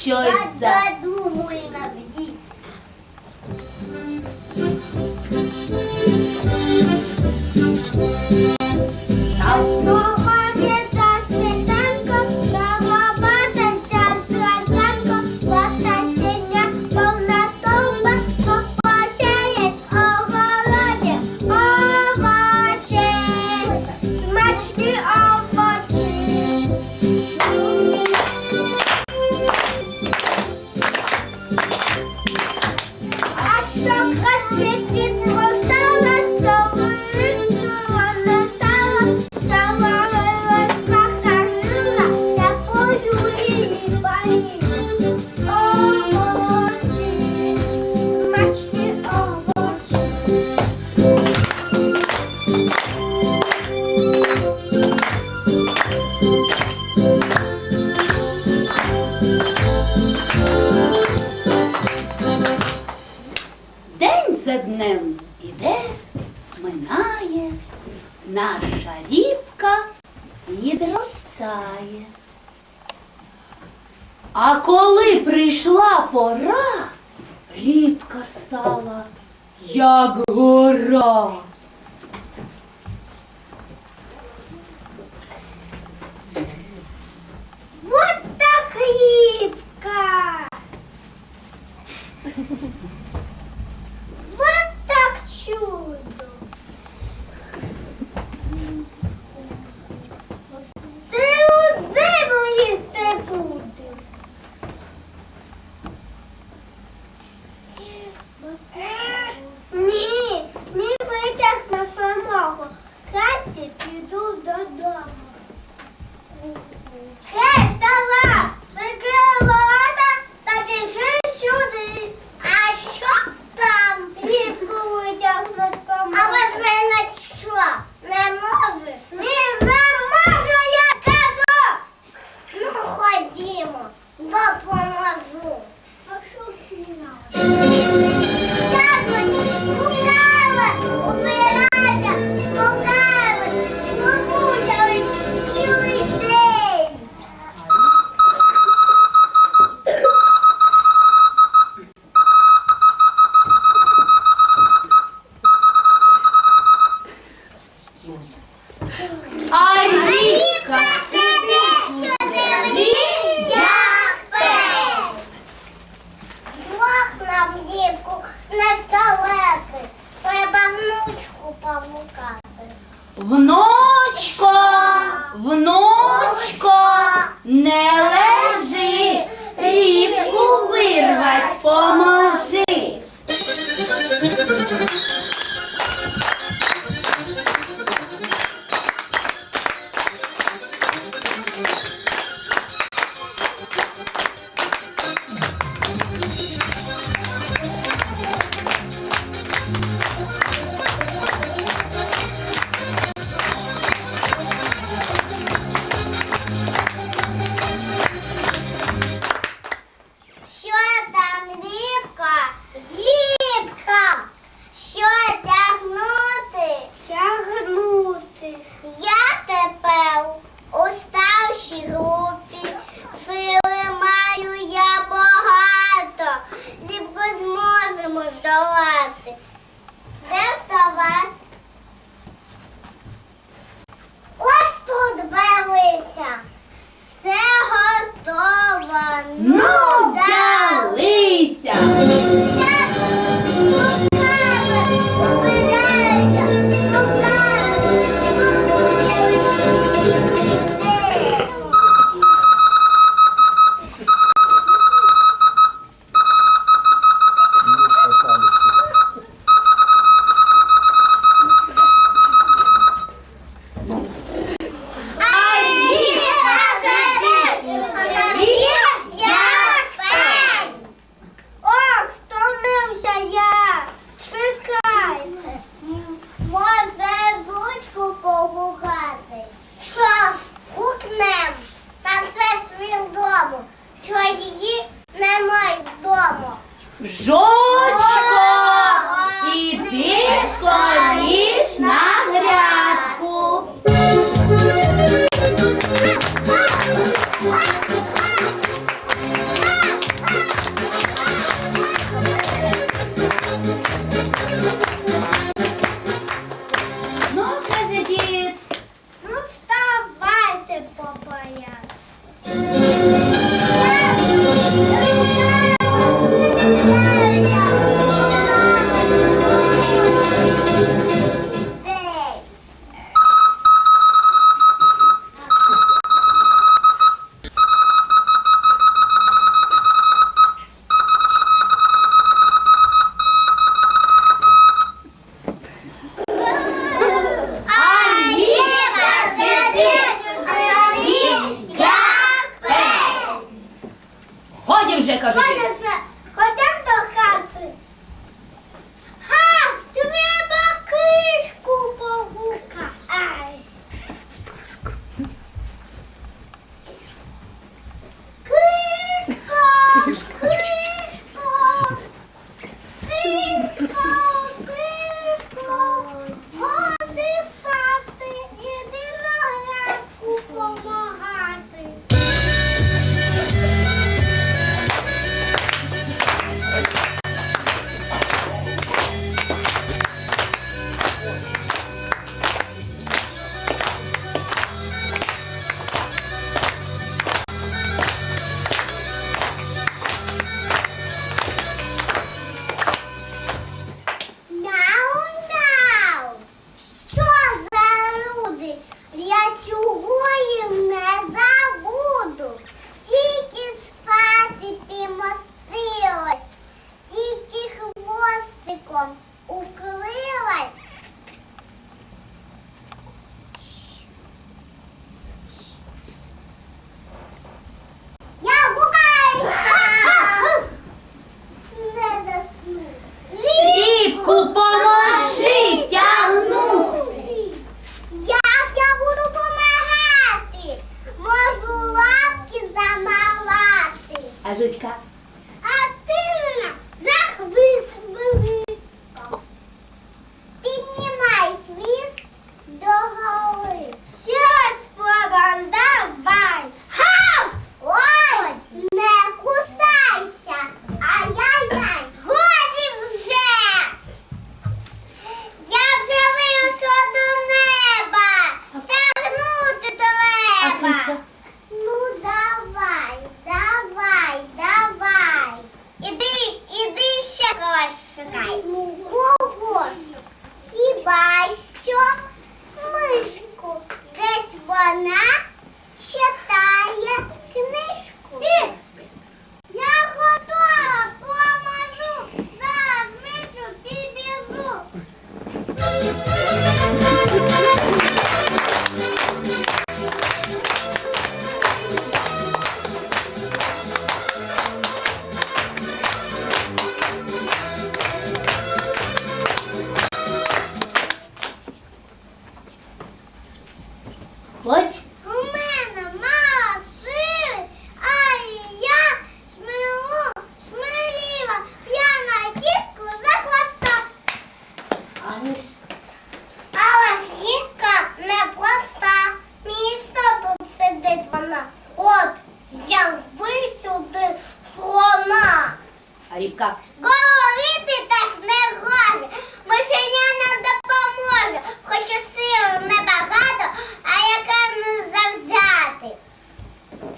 Щось за А рідка сидить у землі, як пень. Бог нам дівку не скалети, треба внучку павукати. Внучко, внучко, не лежи, рібку вирвать, помоги. a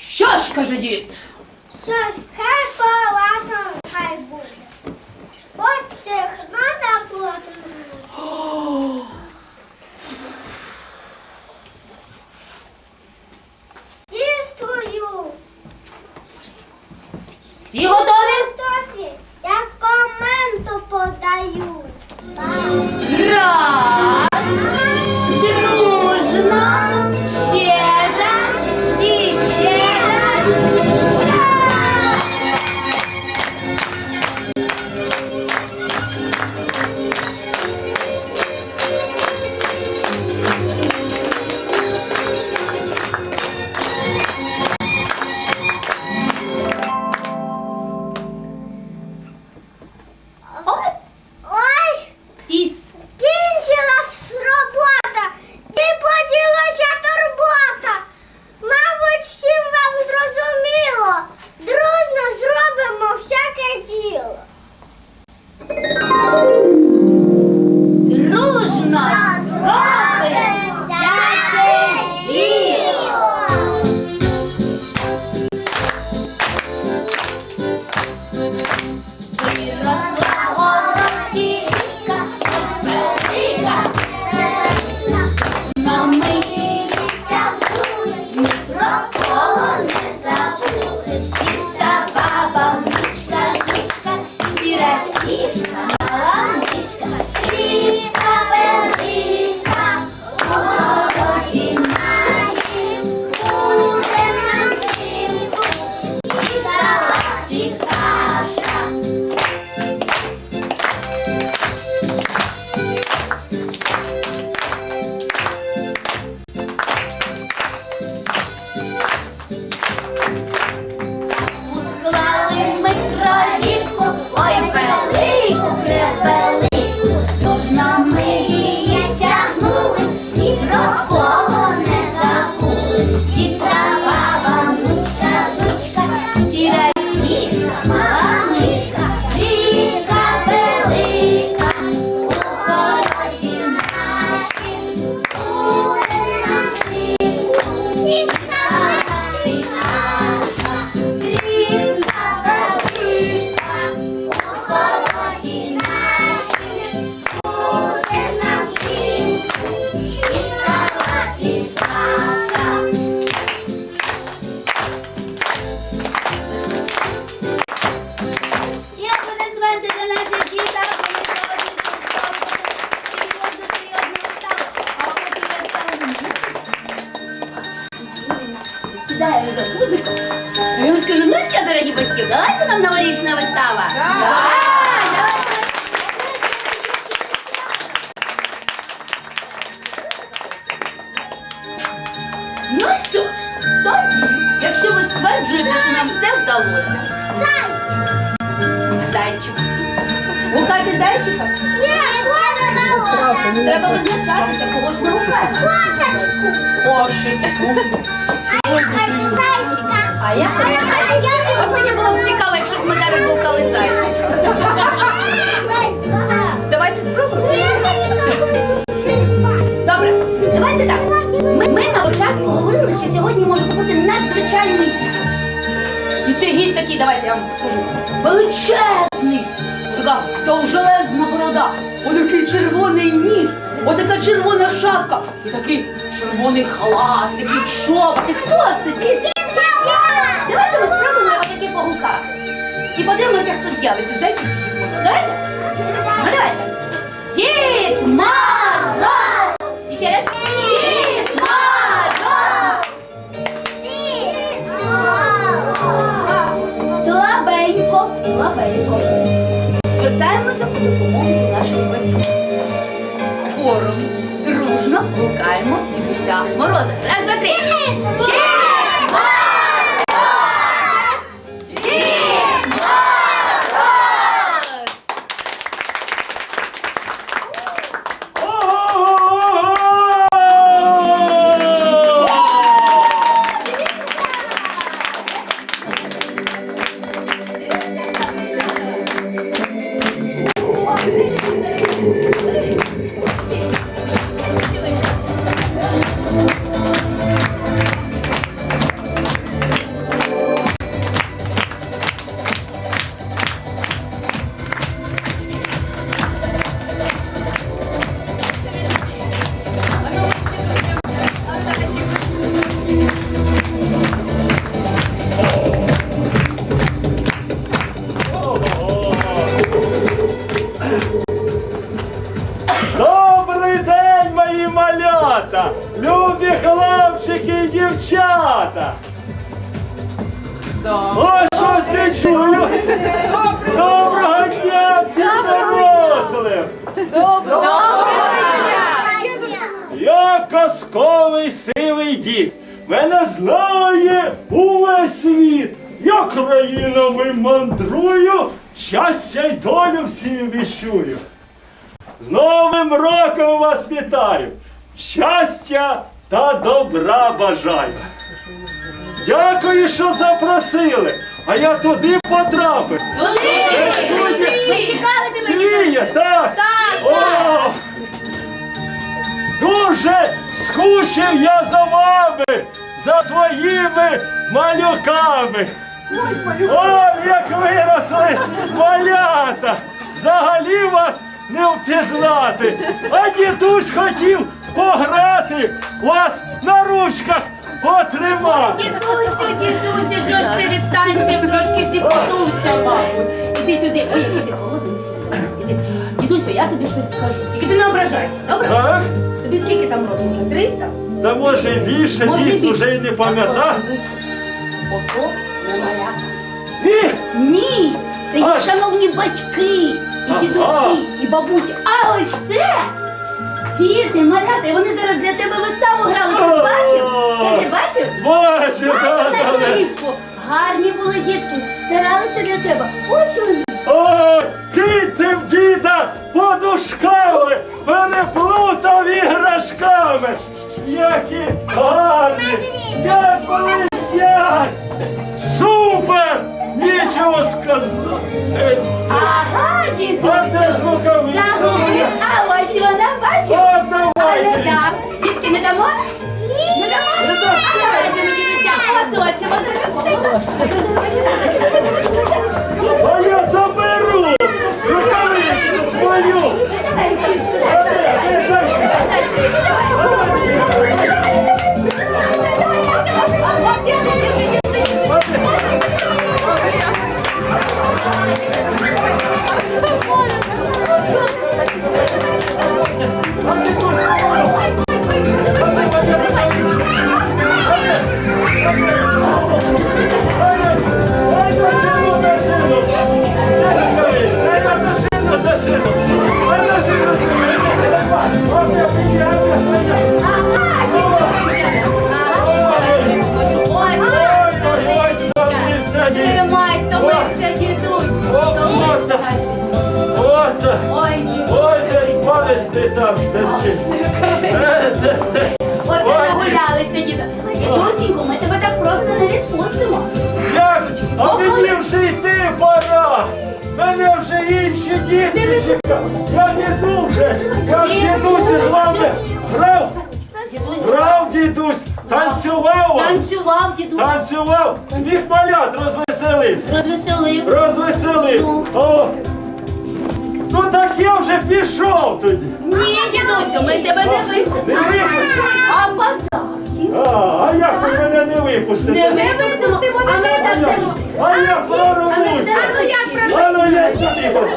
Що ж, каже дід? Що ж, хай класно, хай буде. Ось цих надо плотно. Сістую. Всі готові? Готові. Я коменту подаю. Раз. Дружно. такий, давайте я вам покажу. Величезний! Така довжелезна борода, отакий червоний ніс, отака червона шапка, і такий червоний халат, такий чоп. Хто це? Дітки? Давайте ми спробуємо отакі погукати. І подивимося, хто з'явиться. Зайчик чи Давайте. Ну давайте. Дід Мороз! І ще раз. слабенько. Звертаємося по допомогу до наших батьків. Хором дружно гукаємо Дідуся Мороза. Раз, два, три. Дівчата. Ось щось не чую. Доброго дня всім дорослим! Я казковий сивий дід. Мене знає увесь світ. Я країнами мандрую, щастя й долю всім віщую. З Новим роком вас вітаю! Щастя та добра бажаю! Дякую, що запросили, а я туди потрапив. Туди! Ми чекали тебе, дідусь. так? Так, так. Дуже скучив я за вами, за своїми малюками. О, як виросли малята! Взагалі вас не впізнати. А дідусь хотів пограти, вас на ручках потримати. Дідусю, дідусю, що ж ти від танців трошки зіпсувся, мабуть. Іди сюди. Ой, який ти. Іди. Дідусю, я тобі щось скажу. Тільки ти не ображайся, добре? Так? Тобі скільки там років вже? 300? Та може і більше, Може, більше. вже й не пам'ятав. Ото не маля. Ні! Ні, це А. шановні батьки, і дідусі, і бабусі. А ось це діти, і вони зараз для тебе виставу грали. Ти бачив? Кажи, бачив? Бачу, Бачив нашу рибку? Гарні були дітки, старалися для тебе. Ось вони. Ой, киньте в діда подушками, переплутав іграшками. Які гарні, як блищать. Супер! Нічого сказати. Ага, це рукавичка. Загубив. А ось вона бачив. Але давайте. так, дітки не дамо? Не дамо? Не. А давайте ми дідуся оточимо. А я заберу рукавичку свою. Давай, Сонечко, дай, дай, дай. Розвеселив. Розвеселив. Ну. О. Ну так я вже пішов тоді. Ні, дідусю, ми тебе не Не випустимо. випустите? А подарки? А, а як ви мене не випустите? Не випустимо, а ми А я, дамо. а я прорвуся. А ну як А ну я сюди. Так.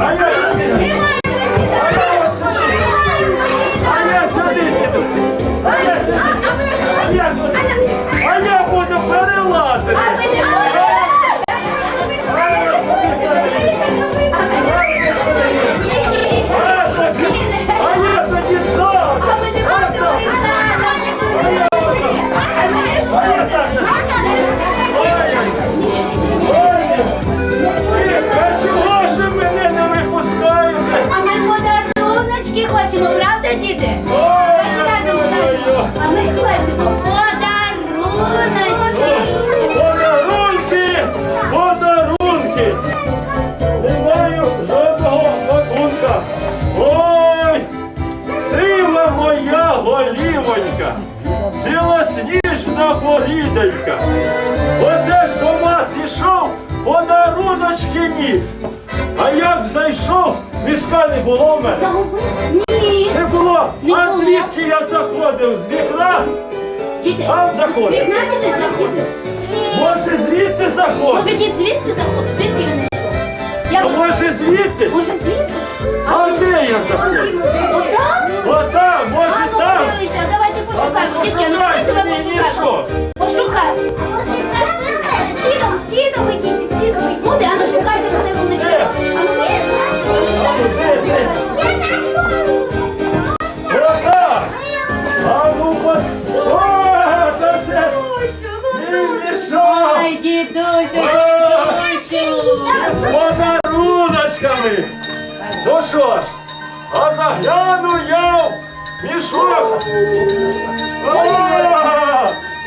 А я сюди. Тримай, А я сюди піду. Голівонька! Білосніжна поріденька! Оце ж до вас ішов, подаруночки ніс! А як зайшов, мішка не було в мене. Ні. Не було! Не А було. звідки я заходив? З вікна? Діти, Там заходив. вікна діти заходили. Може звідти заходив? Може, дід звідки заходив? Звідки він йшов? Я А може звідти? Може, звідки? А де я заходжу? Отак? Отак, може Ану, там. подивися, давайте пошукаємо. Дітки, а ну давайте Шукайте тебе мені пошукаємо. що? Пошукаємо. Стідом, стідом ідіть, стідом ідіть. Ну, де, а ну шукайте, де вони Де? А ну, ви- Де, де? Отак. А ну, от. О, це все. Не мішай. Ой, дідусь, Ой, в мішок.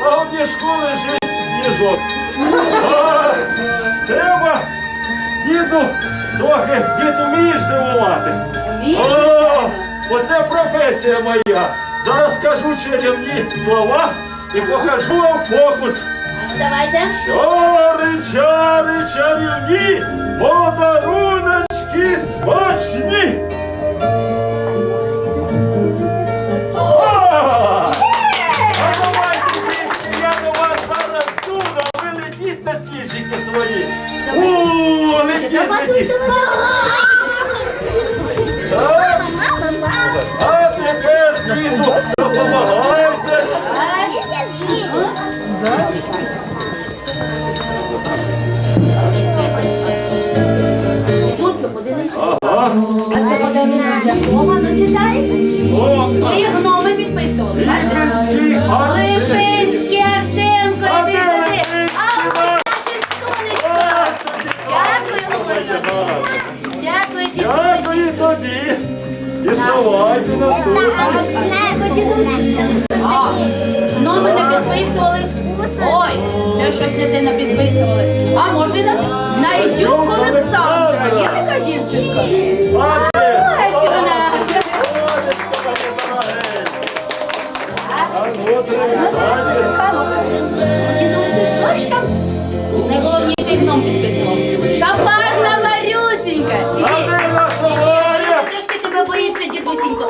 А, в мішку лежить сніжок. Треба, діду, трохи дід вмієш дивувати. О, оце професія моя. Зараз скажу чарівні слова і покажу вам фокус. Давайте. Чари, чари, чарівні, подаруночки смачні. Сніжики свої. У, летіть, летіть. Так, А тепер, діду, допомагайте.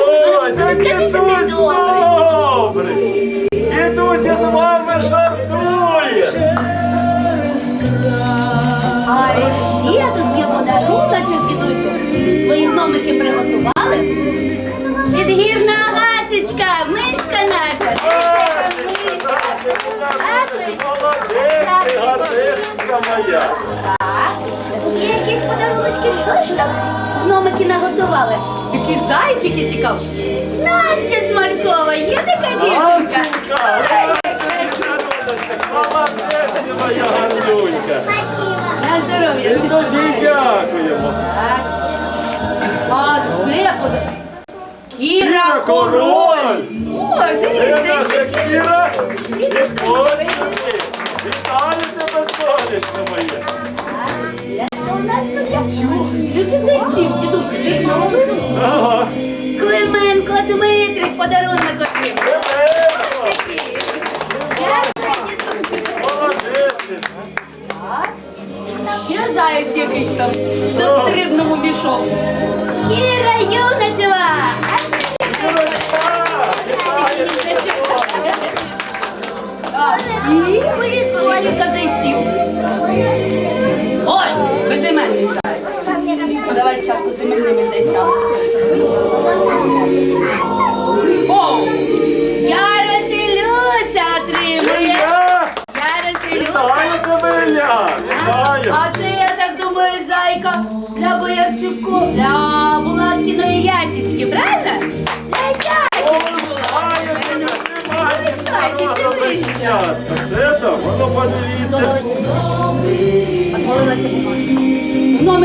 Скажи, що ти добрий. добрий. З вами жартує. А ще тут є подаруночок, дідусю. Твої гномики приготували. Підгірна гасічка, мишка наша. Яка мишка. Молодець, ти гардистка моя. Подаруночки, що ж там? Гномики наготували. Такі зайчики цікаві. Настя Смалькова, є така дівчинка? Молодець моя. На здоров'я. І тоді дякуємо. Так. А це Кіра Король. Це дивіться, Кіра. Ось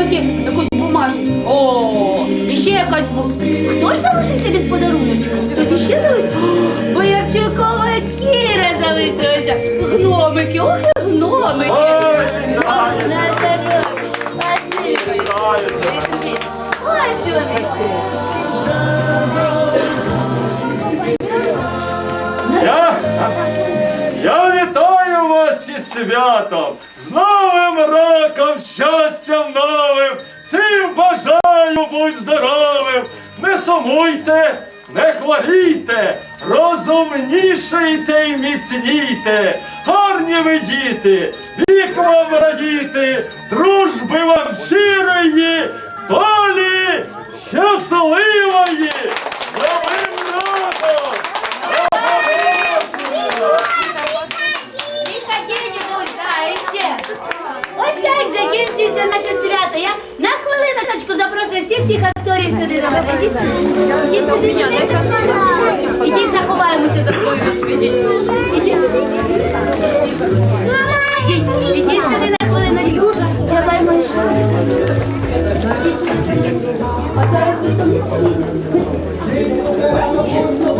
Гномики якусь бумажку. О, і ще якась бумажка. Хто ж залишився без подаруночка? Хтось іще залишився? Боярчукова Кіра залишилася. Гномики, ох гномики. Ох, на здоров'я. Спасибо. Ось вони. Я, я вітаю вас із святом, бажаю будь здоровим, не сумуйте, не хворійте, розумнішайте і міцнійте, гарні ви діти, вік вам радіти, дружби вам щирої, долі щасливої! Ось так закінчується наше свято запрошую всіх всіх акторів сюди. Давайте, Ідіть. Ідіть заховаємося за мною. Ідіть. Ідіть сюди. Ідіть сюди на хвилиночку. Я дай мою шапку. Ідіть.